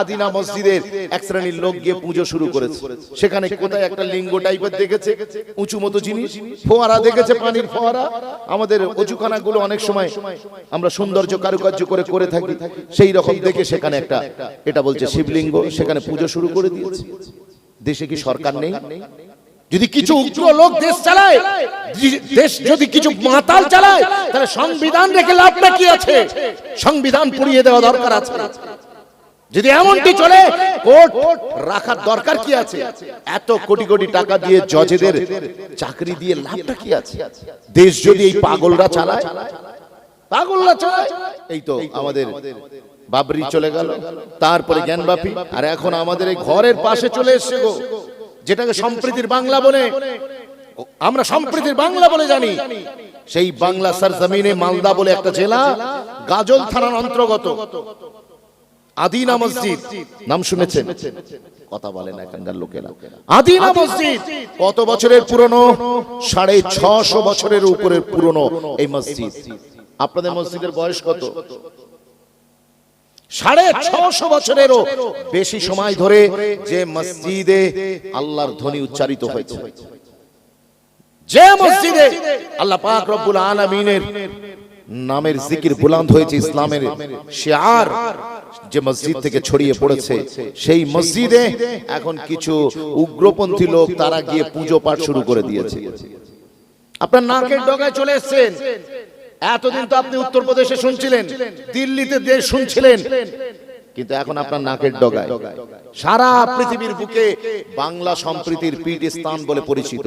আদিনা মসজিদের এক শ্রেণির লোক গিয়ে পুজো শুরু করেছে। সেখানে কোথায় একটা লিঙ্গ টাইপের দেখেছে, উঁচু মতো জিনিস, ফোয়ারা দেখেছে, পানির ফোয়ারা। আমাদের অজুখানা গুলো অনেক সময় আমরা সৌন্দর্য কারুকার্য করে করে থাকি। সেই রকম দেখে সেখানে একটা, এটা বলছে শিবলিঙ্গ, সেখানে পুজো শুরু করে দিয়েছে। দেশে কি সরকার নেই? যদি কিছু উগ্র লোক দেশ চালায়, দেশ যদি কিছু মাতাল চালায়, তাহলে সংবিধান রেখে লাভটা কি আছে? সংবিধান পুড়িয়ে দেওয়া দরকার আছে। যদি এমনটি চলে কোর্ট রাখার দরকার কি আছে? এত কোটি কোটি টাকা দিয়ে জজেদের চাকরি দিয়ে লাভটা কি আছে? দেশ যদি এই পাগলরা চালায় পাগলরা চালায় এই তো আমাদের বাবরি চলে গেল। তারপরে জ্ঞানবাপী আর এখন আমাদের এই ঘরের পাশে চলে এসছে গো। যেটাকে সম্প্রীতির বাংলা বলে। আমরা সম্প্রীতির বাংলা বলে জানি। সেই বাংলা সরজমিনে মালদা বলে একটা জেলা গাজল থানার অন্তর্গত। আদিনা মসজিদ? নাম শুনেছেন? কথা বলে না এখানকার লোকেরা। আদিনা মসজিদ। কত বছরের পুরনো? সাড়ে ছশো বছরের উপরের পুরনো এই মসজিদ। আপনাদের মসজিদের বয়স কত? সাড়ে ছশো বছরেরও বেশি সময় ধরে যে মসজিদে আল্লাহর ধ্বনি উচ্চারিত হয়েছে। যে মসজিদে আল্লাহ পাক রব্বুল আলামিনের নামের জিকির বুলান্দ হয়েছে ইসলামের শিয়ার যে মসজিদ থেকে ছড়িয়ে পড়েছে সেই মসজিদে এখন কিছু উগ্রপন্থী লোক তারা গিয়ে পুজো পাঠ শুরু করে দিয়েছে। আপনার নাকের ডগায় চলে এসেছেন? এতদিন তো আপনি উত্তরপ্রদেশে শুনছিলেন দিল্লিতে দেশ শুনছিলেন। কিন্তু এখন আপনার নাকের ডগায় সারা পৃথিবীর বুকে বাংলা সম্প্রীতির পীঠ স্থান বলে পরিচিত।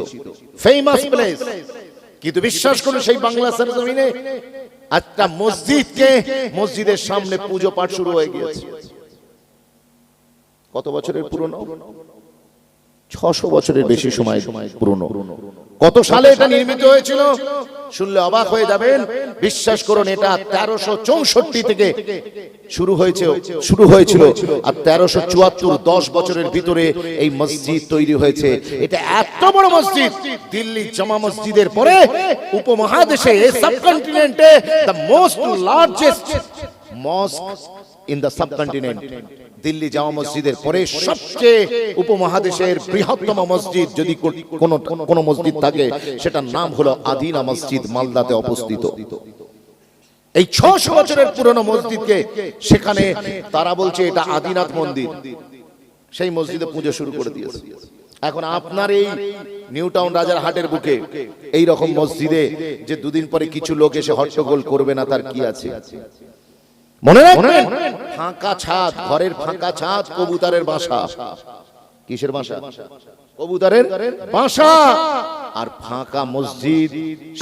ফেমাস প্লেস কিন্তু বিশ্বাস করুন সেই বাংলা সরজমিনে একটা মসজিদকে মসজিদের সামনে পুজো পাঠ শুরু হয়ে গিয়েছে। কত বছরের পুরনো? ছশো বছরের বেশি সময় পুরনো। কত সালে এটা নির্মিত হয়েছিল? শুনলে অবাক হয়ে যাবেন। বিশ্বাস করুন এটা তেরোশো চৌষট্টি থেকে শুরু হয়েছে শুরু হয়েছিল। আর তেরোশো চুয়াত্তর দশ বছরের ভিতরে এই মসজিদ তৈরি হয়েছে। এটা এত বড় মসজিদ। দিল্লি জামা মসজিদের পরে উপমহাদেশে সাবকন্টিনেন্টে the most largest mosque in the subcontinent Delhi Jama মসজিদের পরে সবচেয়ে উপমহাদেশের বৃহত্তম মসজিদ যদি কোনো কোনো মসজিদ থাকে সেটার নাম হলো আদিনা মসজিদ মালদাতে অবস্থিত। এই ছশো বছরের পুরনো মসজিদকে সেখানে তারা বলছে এটা আদিনাথ মন্দির। সেই মসজিদে পুজো শুরু করে দিয়েছে। এখন আপনার এই নিউ টাউন রাজার হাটের বুকে এই রকম মসজিদে যে দুদিন পরে কিছু লোক এসে হট্টগোল করবে না তার কি আছে? মনে রাখবেন? ফাঁকা ছাদ, ঘরের ফাঁকা ছাদ, কবুতরের বাসা। কিসের বাসা? কবুতরের বাসা। আর ফাঁকা মসজিদ,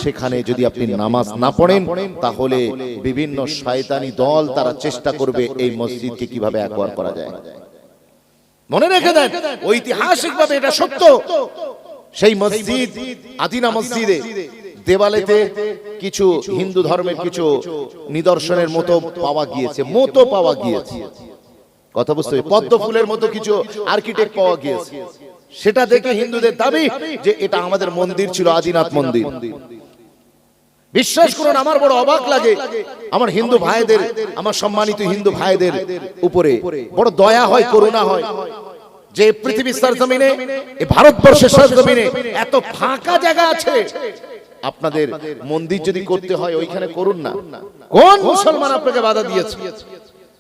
সেখানে যদি আপনি নামাজ না পড়েন, তাহলে বিভিন্ন শয়তানি দল তারা চেষ্টা করবে এই মসজিদকে কীভাবে একবার করা যায়। মনে রেখে দেন ঐতিহাসিক ভাবে এটা সত্য। সেই মসজিদ, আদিনা মসজিদে, দেওয়ালেতে কিছু হিন্দু ধর্মের কিছু নিদর্শনের মতো পাওয়া গিয়েছে মতো পাওয়া গিয়েছে। কথা বুঝতে পদ্ম ফুলের মতো কিছু আর্কিটেক্ট পাওয়া গিয়েছে। সেটা দেখে হিন্দুদের দাবি যে এটা আমাদের মন্দির ছিল আদিনাথ মন্দির। বিশ্বাস করুন আমার বড় অবাক লাগে। আমার হিন্দু ভাইদের আমার সম্মানিত হিন্দু ভাইদের উপরে বড় দয়া হয় করুণা হয় যে পৃথিবীর সরজমিনে এই ভারতবর্ষের সরজমিনে এত ফাঁকা জায়গা আছে। আপনাদের মন্দির যদি করতে হয় ওইখানে করুন না। কোন মুসলমান আপনাকে বাধা দিয়েছে?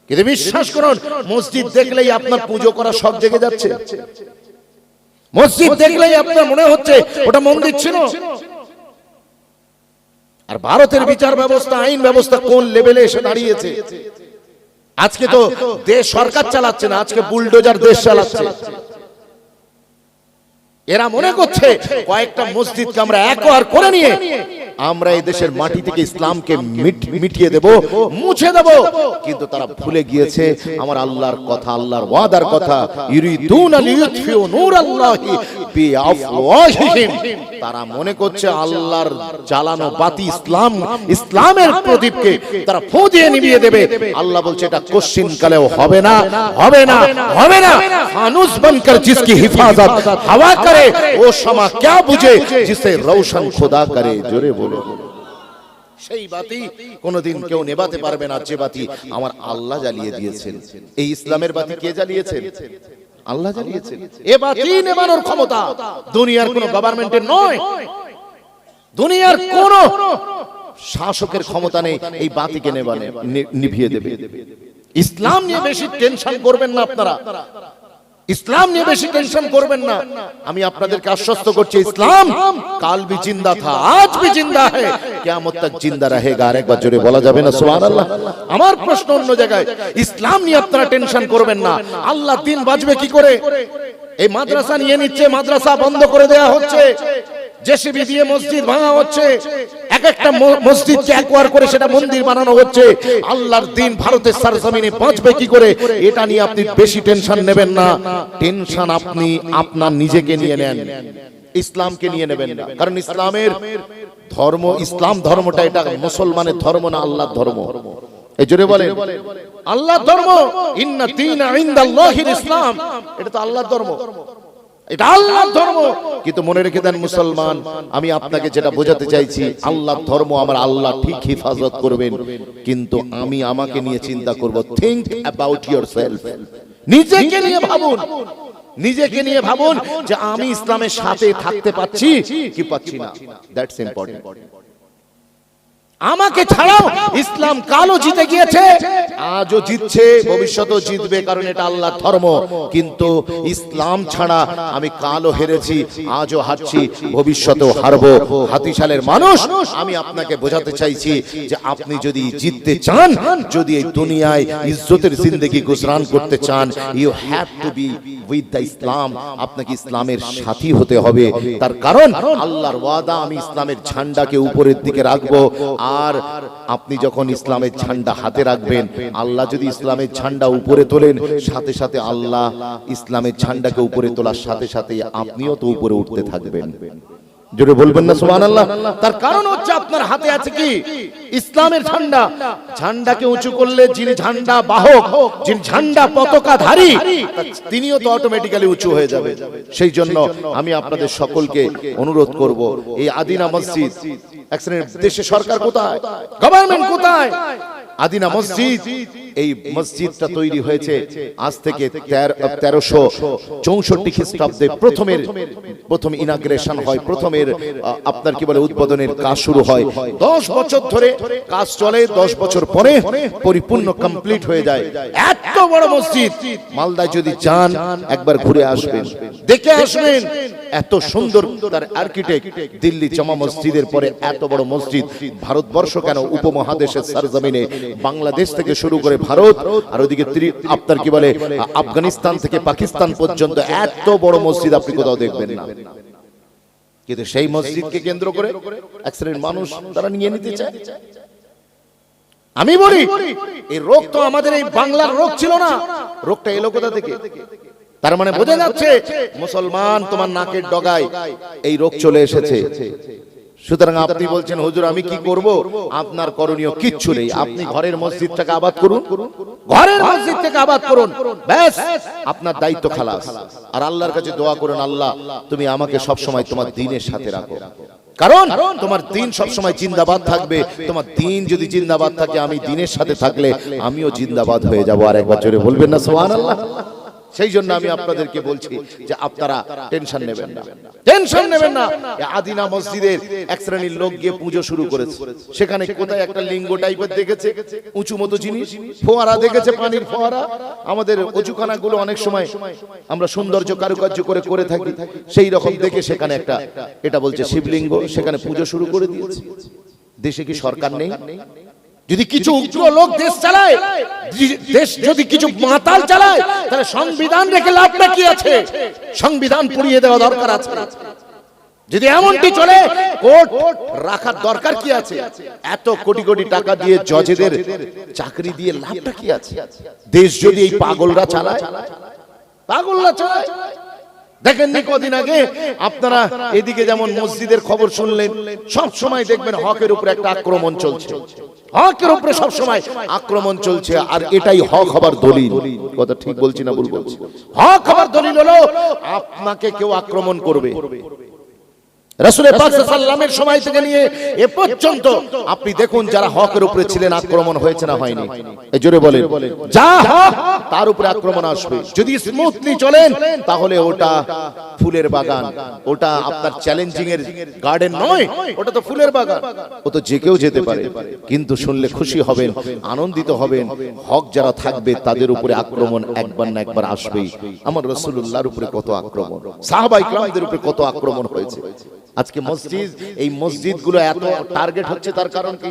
কিন্তু বিশ্বাস করুন মসজিদ দেখলেই আপনার পুজো করা সব জেগে যাচ্ছে। মসজিদ দেখলেই আপনার মনে হচ্ছে ওটা মন্দির ছিল। আর ভারতের বিচার ব্যবস্থা আইন ব্যবস্থা কোন লেভেলে এসে দাঁড়িয়েছে? আজকে তো দেশ সরকার চালাচ্ছে না আজকে বুলডোজার দেশ চালাচ্ছে। এরা মনে করছে কয়েকটা মসজিদকে আমরা একবার করে নিয়ে আমরা এই দেশের মাটি থেকে ইসলামকে মিট- মিটিয়ে দেব মুছে দেব কিন্তু তারা ভুলে গিয়েছে আমার আল্লাহর কথা আল্লাহর ওয়াদার কথা ইউরিদুন লিইউতফিউ নূরাল্লাহি বিআফওয়াহিহিম তারা মনে করছে আল্লাহর জ্বালানো বাতি ইসলাম ইসলামের প্রদীপকে তারা ফু দিয়ে নিভিয়ে দেবে আল্লাহ বলছে এটা কোশ্চিন কালেও হবে না হবে না হবে না ফানুস बनकर जिसकी हिफाजत हवा करे वो शमा क्या बुझे जिसे रोशन खुदा करे जोरे बोलो সেই বাতি কোনোদিন কেউ নেভাতে পারবে না যে বাতি আমার আল্লাহ জ্বালিয়ে দিয়েছেন। এই ইসলামের বাতি কে জ্বালিয়েছেন? আল্লাহ জ্বালিয়েছেন। এ বাতি নেভানোর ক্ষমতা দুনিয়ার কোনো গভর্নমেন্টের নয়। দুনিয়ার কোন শাসকের ক্ষমতা নেই এই বাতিকে নেভানে নি- নিভিয়ে দেবে। ইসলাম নিয়ে বেশি টেনশন করবেন না আপনারা। ইসলাম নিয়ে বেশি টেনশন করবেন না। আমি আপনাদেরকে আশ্বস্ত করছি, ইসলাম কাল বি জিন্দা থা, আজ বি জিন্দা হে, কিয়ামত তক জিন্দা রহেগা আরেকবার জোরে বলা যাবে না, সুবহানাল্লাহ। আমার প্রশ্ন অন্য জায়গায়, ইসলাম নিয়ে আপনারা টেনশন করবেন না। আল্লাহ দিন বাজবে কি করে? এই মাদ্রাসা নিয়ে নিচ্ছে, মাদ্রাসা বন্ধ করে দেয়া হচ্ছে। জেসিবি দিয়ে মসজিদ ভাঙা হচ্ছে। এক একটা মসজিদকে একবার করে সেটা মন্দির বানানো হচ্ছে। আল্লাহর দিন ভারতের সারজমিনে বাঁচবে কি করে? এটা নিয়ে আপনি বেশি টেনশন নেবেন না। টেনশন আপনি আপনার নিজেকে নিয়ে নেন। ইসলামকে নিয়ে নেবেন না। কারণ ইসলামের ধর্ম ইসলাম ধর্মটা এটা মুসলমানের ধর্ম না আল্লাহর ধর্ম। এই জোরে বলেন। আল্লাহর ধর্ম। ইন্না দীনা ইনদাল্লাহিল ইসলাম। এটা তো আল্লাহর ধর্ম। এটা আল্লাহর ধর্ম। কিন্তু মনে রেখে দেন মুসলমান, আমি আপনাকে যেটা বোঝাতে চাইছি, আল্লাহর ধর্ম আমার আল্লাহ ঠিক হেফাজত করবেন। কিন্তু আমি আমাকে নিয়ে চিন্তা করব থিংক অ্যাবাউট ইয়োরসেলফ নিজেকে নিয়ে ভাবুন। নিজেকে নিয়ে ভাবুন যে আমি ইসলামের সাথে থাকতে পাচ্ছি কি পাচ্ছি না। দ্যাটস ইম্পর্টেন্ট আমাকে ছাড়াও ইসলাম কালও জিতে গিয়েছে। আজও জিতছে ভবিষ্যতেও জিতবে কারণ এটা আল্লাহর ধর্ম। কিন্তু ইসলাম ছাড়া আমি কালও হেরেছি আজও হারছি ভবিষ্যতেও হারবো। হাতিশালের মানুষ আমি আপনাকে বোঝাতে চাইছি যে আপনি যদি জিততে চান যদি এই দুনিয়ায় ইজ্জতের জিন্দগি গুজরান করতে চান you have to be with the Islam আপনাকে ইসলামের সাথী হতে হবে। তার কারণ আল্লাহর ওয়াদা আমি ইসলামের ঝান্ডাকে উপরের দিকে রাখব। আর আপনি যখন ইসলামের ঝান্ডা হাতে রাখবেন আল্লাহ যদি ইসলামের ঝান্ডা উপরে তোলেন সাথে সাথে আল্লাহ ইসলামের ঝান্ডাকে উপরে তোলার সাথে সাথে আপনিও তো উপরে উঠতে থাকবেন। জোরে বলবেন না সুবহানাল্লাহ। তার কারণ হচ্ছে আপনার হাতে আছে কি? ইসলামের ঝান্ডা। ঝান্ডাকে উঁচু করলে যিনি ঝান্ডা বাহক যিনি ঝান্ডা পতাকাধারী তিনিও তো অটোমেটিক্যালি উঁচু হয়ে যাবে। সেই জন্য আমি আপনাদের সকলকে অনুরোধ করব এই আদিনা মসজিদ এক দেশে সরকার কোথায়? গভর্নমেন্ট কোথায়? আদিনা মসজিদ এই মসজিদটা তৈরি হয়েছে আজ থেকে তেরোশো চৌষট্টি খ্রিস্টাব্দে প্রথমের প্রথম ইনাগ্রেশন হয় প্রথমের আপনার কি বলে উদ্বোধনের কাজ শুরু হয়। দশ বছর ধরে কাজ চলে, দশ বছর পরে পরিপূর্ণ কমপ্লিট হয়ে যায়। এত বড় মসজিদ। মালদায় যদি যান, একবার ঘুরে আসবেন। দেখে আসবেন, এত সুন্দর তার আর্কিটেক্ট দিল্লি জামা মসজিদের পরে এত বড় মসজিদ। ভারতবর্ষ কেন উপমহাদেশের সরজমিনে? বাংলাদেশ থেকে শুরু করে ভারত, আর ওইদিকে ত্রি- আপনার কি বলে, আফগানিস্তান থেকে পাকিস্তান পর্যন্ত এত বড় মসজিদ আপনি কোথাও দেখবেন না। কিন্তু সেই মসজিদকে কেন্দ্র করে এক শ্রেণির মানুষ তারা নিয়ে নিতে চায়। আমি বলি, এই রোগ তো আমাদের এই বাংলার রোগ ছিল না। রোগটা এলো কোথা থেকে? তার মানে বোঝা যাচ্ছে, মুসলমান তোমার নাকের ডগায় এই রোগ চলে এসেছে। সুতরাং আপনি বলছেন হুজুর আমি কি করব? আপনার করণীয় কিচ্ছু নেই। আপনি ঘরের মসজিদটাকে আবাদ করুন। ঘরের মসজিদ থেকে আবাদ করুন। ব্যাস। আপনার দায়িত্ব খালাস। আর আল্লাহর কাছে দোয়া করুন আল্লাহ তুমি আমাকে সব সময় তোমার দিনের সাথে রাখো। কারণ তোমার দিন সব সময় জিন্দাবাদ থাকবে। তোমার দিন যদি জিন্দাবাদ থাকে আমি দিনের সাথে থাকলে আমিও জিন্দাবাদ হয়ে যাব। আর একবার জোরে বলবেন না সুবহানাল্লাহ। সেই জন্য আমি আপনাদেরকে বলছি যে আপনারা টেনশন নেবেন না। টেনশন নেবেন না। আদিনা মসজিদের এক শ্রেণির লোক গিয়ে পুজো শুরু করেছে। সেখানে কোথায় একটা লিঙ্গ টাইপের দেখেছে? উঁচু মতো জিনিস? ফোয়ারা দেখেছে পানির ফোয়ারা? আমাদের অজুখানা গুলো অনেক সময় আমরা সৌন্দর্য কারুকার্য করে করে থাকি। সেই রকম দেখে সেখানে একটা এটা বলছে শিবলিঙ্গ সেখানে পুজো শুরু করে দিয়েছে। দেশে কি সরকার নেই? যদি কিছু উগ্র লোক দেশ চালায় দেশ যদি কিছু মাতাল চালায় তাহলে সংবিধান রেখে লাভটা কি আছে? সংবিধান পুড়িয়ে দেওয়া দরকার আছে। যদি এমনটি চলে কোর্ট রাখার দরকার কি আছে? এত কোটি কোটি টাকা দিয়ে জজেদের চাকরি দিয়ে লাভটা কি আছে? দেশ যদি এই পাগলরা চালায় পাগলরা চালায়। দেখেননি কদিন আগে? আপনারা এদিকে যেমন মসজিদের খবর শুনলেন, সব সময় দেখবেন হকের উপরে একটা আক্রমণ চলছে। হকের উপরে সব সময় আক্রমণ চলছে, আর এটাই হক হবার দলিল। কথা ঠিক বলছি না ভুল বলছি? হক হবার দলিল হলো, আপনাকে কেউ আক্রমণ করবে। রাসূলের পাক সাল্লামের সময় থেকে নিয়ে এ পর্যন্ত আপনি দেখুন যারা হকের উপরে ছিলেন আক্রমণ হয়েছে না হয়নি। জোরে বলেন। যা হক তার উপরে আক্রমণ আসবে। যদি স্মুথলি চলেন তাহলে ওটা ফুলের বাগান। ওটা আপনার চ্যালেঞ্জিং এর গার্ডেন নয় ওটা তো ফুলের বাগান। ও তো যে কেউ যেতে পারে। কিন্তু শুনলে খুশি হবেন আনন্দিত হবেন। হক যারা থাকবে তাদের উপরে আক্রমণ একবার না একবার আসবেই। আমার রসুল্লাহর উপরে কত আক্রমণ সাহাবাই ক্রামদের উপরে কত আক্রমণ হয়েছে। আজকে মসজিদ এই মসজিদগুলো এত টার্গেট হচ্ছে তার কারণ কি?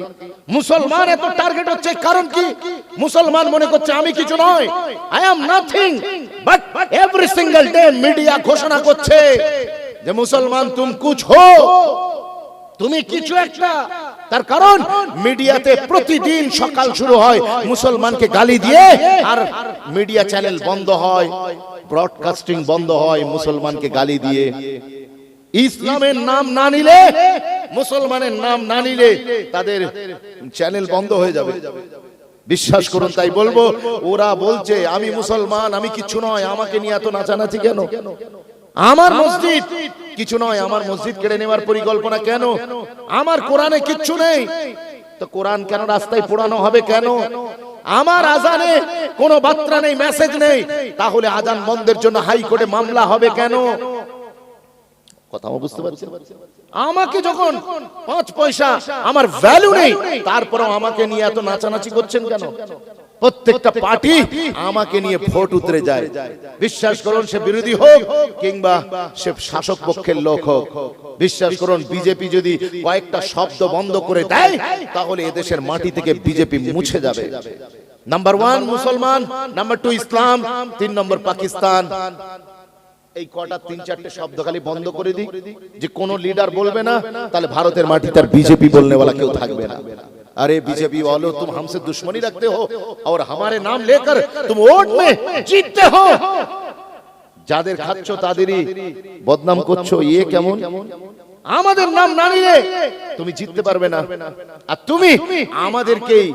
মুসলমান এত টার্গেট হচ্ছে কারণ কি? মুসলমান মনে করছে আমি কিছু নয় I am nothing but every single day media ঘোষণা করছে যে মুসলমান তুম কুছ হো তুমি কিছু একটা তার কারণ মিডিয়াতে প্রতিদিন সকাল শুরু হয় মুসলমানকে গালি দিয়ে আর মিডিয়া চ্যানেল বন্ধ হয় ব্রডকাস্টিং বন্ধ হয় মুসলমানকে গালি দিয়ে ইসলামের নাম না নিলে মুসলমানের নাম না নিলে তাদের চ্যানেল বন্ধ হয়ে যাবে। বিশ্বাস করুন তাই বলব ওরা বলছে আমি মুসলমান আমি কিছু নয় আমাকে নিয়ে এত নাচানাচি কেন? আমার মসজিদ কিছু নয় আমার মসজিদ কেড়ে নেওয়ার পরিকল্পনা কেন? আমার কোরআনে কিচ্ছু নেই। তো কোরআন কেন রাস্তায় পোড়ানো হবে কেন? আমার আজানে কোনো বার্তা নেই মেসেজ নেই। তাহলে আজান বন্ধের জন্য হাইকোর্টে মামলা হবে কেন? কথা আমার বুঝতে পারছেন আমাকে যখন পাঁচ পয়সা আমার ভ্যালু নেই তারপরেও আমাকে নিয়ে এত নাচানাচি করছেন কেন? প্রত্যেকটা পার্টি আমাকে নিয়ে ভোট উতরে যায়। বিশ্বাস করুন সে বিরোধী হোক কিংবা সে শাসক পক্ষের লোক হোক। বিশ্বাস করুন বিজেপি যদি কয়েকটা শব্দ বন্ধ করে দেয় তাহলে এদেশের মাটি থেকে বিজেপি মুছে যাবে। নাম্বার ওয়ান মুসলমান নাম্বার টু ইসলাম তিন নম্বর পাকিস্তান এই কটা তিন চারটে শব্দ খালি বন্ধ করে দিই যে কোন লিডার বলবে না তাহলে ভারতের মাটি তার বিজেপি বলনে वाला কেউ থাকবে না अरे बीजेपी वालों तुम हमसे दुश्मनी रखते हो और हमारे नाम लेकर तुम वोट में जीतते हो যাদের খাচ্ছ তাদেরই বদনাম করছো ইয়ে কেমন আমাদের নাম না নিলে তুমি জিততে পারবে না আর তুমি আমাদেরকেই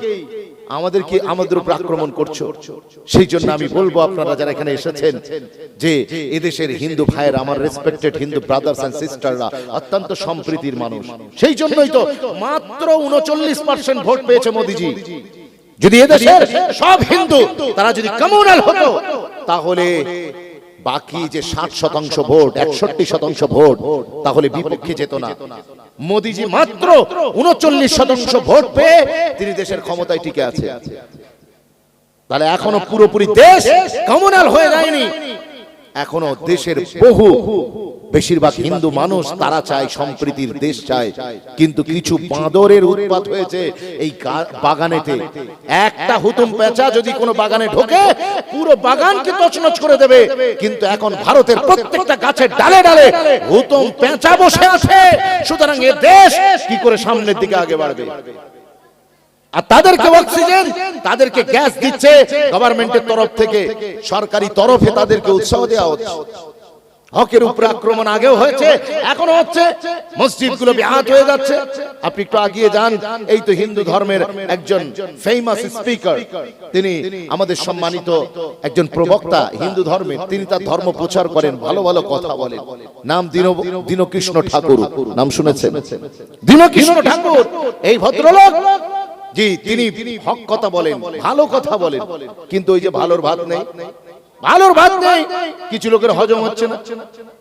আমাদেরকে আমাদের উপর আক্রমণ করছ। সেই জন্য আমি বলব আপনারা যারা এখানে এসেছেন যে এদেশের হিন্দু ভাইয়ের আমার রেসপেক্টেড হিন্দু ব্রাদার্স এন্ড সিস্টাররা অত্যন্ত সম্প্রীতির মানুষ। সেই জন্যই তো মাত্র উনচল্লিশ পার্সেন্ট ভোট পেয়েছে মোদিজি। যদি এদেশের সব হিন্দু তারা যদি কমিউনাল হতো তাহলে বাকি যে ষাট শতাংশ ভোট একষট্টি শতাংশ ভোট তাহলে বিপক্ষে যেত না। মোদিজি মাত্র উনচল্লিশ শতাংশ ভোট পেয়ে তিনি দেশের ক্ষমতায় টিকে আছে তাহলে এখনও পুরোপুরি দেশ কমনাল হয়ে যায়নি। এখনও দেশের বহু বেশিরভাগ হিন্দু মানুষ তারা চায় সম্প্রীতির দেশ চায়। কিন্তু কিছু বাঁদরের উৎপাত হয়েছে। এই বাগানেতে। একটা হুতুম পেঁচা যদি কোনো বাগানে ঢোকে পুরো বাগানকে তছনছ করে দেবে। কিন্তু এখন ভারতের প্রত্যেকটা গাছের ডালে ডালে হুতুম পেঁচা বসে আছে। সুতরাং এ দেশ কি করে সামনের দিকে আগে বাড়বে? আর তাদেরকে অক্সিজেন তাদেরকে গ্যাস দিচ্ছে। গভর্নমেন্টের তরফ থেকে সরকারি তরফে তাদেরকে উৎসাহ দেওয়া হচ্ছে। হকের উপরে আক্রমণ আগেও হয়েছে এখনও হচ্ছে। মসজিদগুলো হয়ে যাচ্ছে। আপনি একটু আগিয়ে যান। এই তো হিন্দু ধর্মের একজন ফেমাস স্পিকার তিনি আমাদের সম্মানিত একজন প্রবক্তা হিন্দু ধর্মের তিনি তার ধর্ম প্রচার করেন, ভালো ভালো কথা বলেন। নাম দিন, দীনকৃষ্ণ ঠাকুর। নাম শুনেছেন? দীনকৃষ্ণ ঠাকুর, এই ভদ্রলোক? জি, তিনি হক কথা বলেন, ভালো কথা বলেন। কিন্তু ওই যে ভালোর ভাত নেই। ভালোর ভাত নেই। কিছু লোকের হজম হচ্ছে না।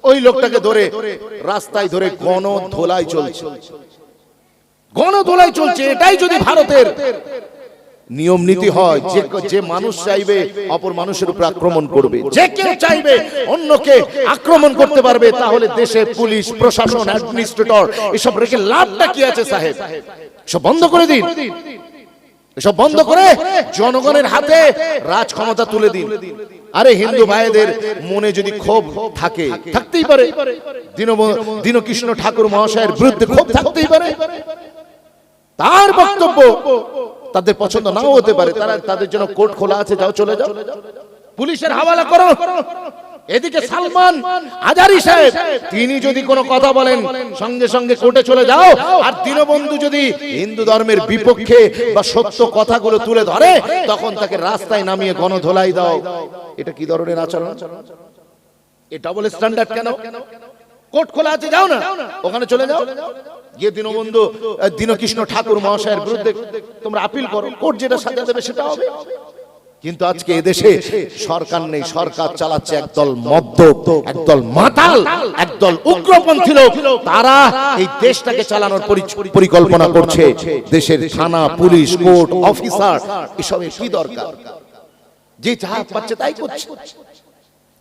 ওই লোকটাকে ধরে রাস্তায় ধরে গণ ধোলাই চলছে। গণ ধোলাই চলছে। এটাই যদি ভারতের নিয়ম নীতি হয়, যে যে মানুষ চাইবে অপর মানুষের উপর আক্রমণ করবে। যে কেউ চাইবে অন্যকে আক্রমণ করতে পারবে, তাহলে দেশে পুলিশ, প্রশাসন অ্যাডমিনিস্ট্রেটর এসব রেখে লাভটা কি আছে সাহেব? সব বন্ধ করে দিন। এসব বন্ধ করে জনগণের হাতে রাজ ক্ষমতা তুলে দিন। আরে হিন্দু ভাইদের মনে যদি ক্ষোভ থাকে থাকতেই পারে। দীন দীনকৃষ্ণ ঠাকুর মহাশয়ের বিরুদ্ধে ক্ষোভ থাকতেই পারে। তার বক্তব্য তাদের পছন্দ নাও হতে পারে। তারা তাদের জন্য কোর্ট খোলা আছে যাও চলে যাও। পুলিশের হাওয়ালা করো। এদিকে সালমান আজারি সাহেব তিনি যদি কোনো কথা বলেন সঙ্গে সঙ্গে কোর্টে চলে যাও। আর দীনবন্ধু যদি হিন্দু ধর্মের বিপক্ষে বা সত্য কথাগুলো তুলে ধরে তখন তাকে রাস্তায় নামিয়ে গণধোলাই দাও। এটা কি ধরনের আচরণ? এটা ডবল স্ট্যান্ডার্ড কেন? কোর্ট খোলা আছে যাও না। ওখানে চলে যাও। গিয়ে দীনবন্ধু দীনকৃষ্ণ ঠাকুর মহাশয়ের বিরুদ্ধে তোমরা আপিল করো। কোর্ট যেটা সাজা দেবে সেটা হবে। কিন্তু আজকে এদেশে সরকার নেই সরকার চালাচ্ছে একদল মদ্য একদল মাতাল একদল উগ্রপন্থী লোক তারা এই দেশটাকে চালানোর পরিকল্পনা করছে দেশের থানা পুলিশ কোর্ট অফিসার এসবের কি দরকার? যে যা পাচ্ছে তাই করছে।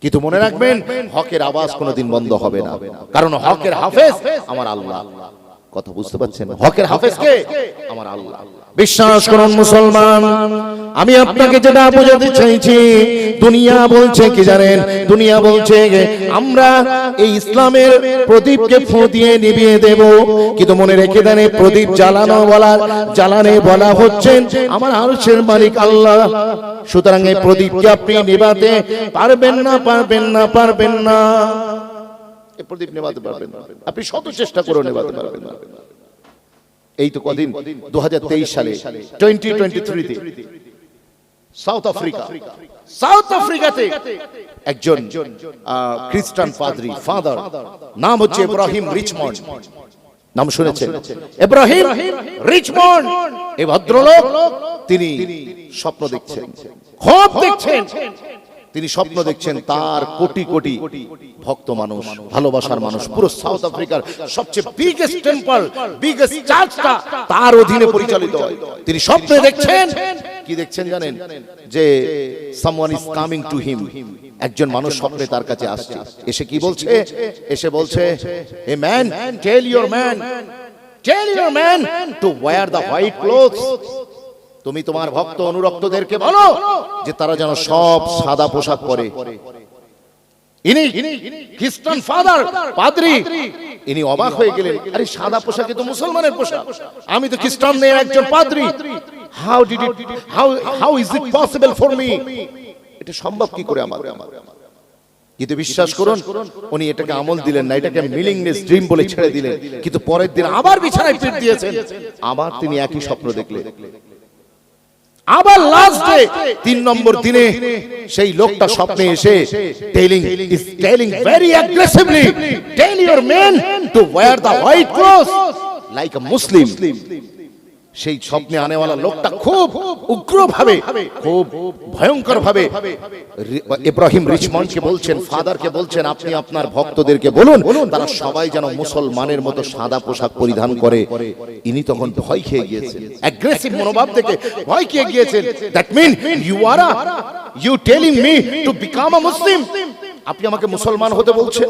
কিন্তু মনে রাখবেন হকের আওয়াজ কোনোদিন বন্ধ হবে না। কারণ হকের হাফেজ আমার আল্লাহ। কথা বুঝতে পারছেন? হকের হাফেজ কে? আমার আল্লাহ। বিশ্বাস করুন মুসলমান আমি আপনাকে যেটা বোঝাতে চাইছি দুনিয়া বলছে কি জানেন? দুনিয়া বলছে আমরা এই ইসলামের প্রদীপকে ফু দিয়ে নিভিয়ে দেব। কিন্তু মনে রেখে দেন প্রদীপ জ্বালানো বলা জ্বালানে বলা হচ্ছে আমার আরশের মালিক আল্লাহ। সুতরাং এই প্রদীপকে আপনি নেভাতে পারবেন না পারবেন না পারবেন না। প্রদীপ নেভাতে পারবেন আপনি শত চেষ্টা করে নেভাতে পারবেন এই তো কদিন দু সালে টোয়েন্টি টোয়েন্টি থ্রিতে সাউথ আফ্রিকা সাউথ আফ্রিকাতে একজন খ্রিস্টান পাদ্রী ফাদার নাম হচ্ছে ইব্রাহিম রিচমন্ড নাম শুনেছেন? ইব্রাহিম রিচমন্ড এই ভদ্রলোক তিনি স্বপ্ন দেখছেন। খুব দেখছেন। তিনি স্বপ্ন দেখছেন তার কোটি কোটি ভক্ত মানুষ ভালোবাসার মানুষ। পুরো সাউথ আফ্রিকার সবচেয়ে বিগেস্ট টেম্পল বিগেস্ট চার্চটা তার অধীনে পরিচালিত। হয় তিনি স্বপ্নে দেখছেন। কি দেখছেন জানেন? যে someone is coming to him একজন মানুষ স্বপ্নে তার কাছে আসছে। এসে কি বলছে? এসে বলছে a man tell your man tell your man to wear the white clothes তুমি তোমার ভক্ত অনুরক্তদেরকে বলো যে তারা যেন সব সাদা পোশাক পরে। ইনি খ্রিস্টান ফাদার পাদ্রী। ইনি অবাক হয়ে গেলেন। আরে সাদা পোশাকে তো মুসলমানের পোশাক। আমি তো খ্রিস্টানদের একজন পাদ্রী। How did it how how is it possible for me এটা সম্ভব কি করে আমার? কিন্তু বিশ্বাস করুন উনি এটাকে আমল দিলেন না এটাকে মিলিংনেস ড্রিম বলে ছেড়ে দিলেন। কিন্তু পরের দিন আবার বিছানায় পিট দিয়েছেন আবার তিনি একই স্বপ্ন দেখলেন। আবার লাস্ট ডে তিন নম্বর দিনে সেই লোকটা স্বপ্নে এসে telling is telling very aggressively tell your men to wear the white cloth like a Muslim সেই স্বপ্নে আনেওয়ালা লোকটা খুব উগ্রভাবে খুব ভয়ঙ্কর ভাবে ইব্রাহিম রিচমন্ডকে বলছেন ফাদারকে বলছেন আপনি আপনার ভক্তদেরকে বলুন। তারা সবাই যেন মুসলমানের মতো সাদা পোশাক পরিধান করে ইনি তখন ভয় খেয়ে গিয়েছেন। অ্যাগ্রেসিভ মনোভাব থেকে ভয় খেয়ে গিয়েছেন। That mean you are you telling me to become a Muslim আপনি আমাকে মুসলমান হতে বলছেন?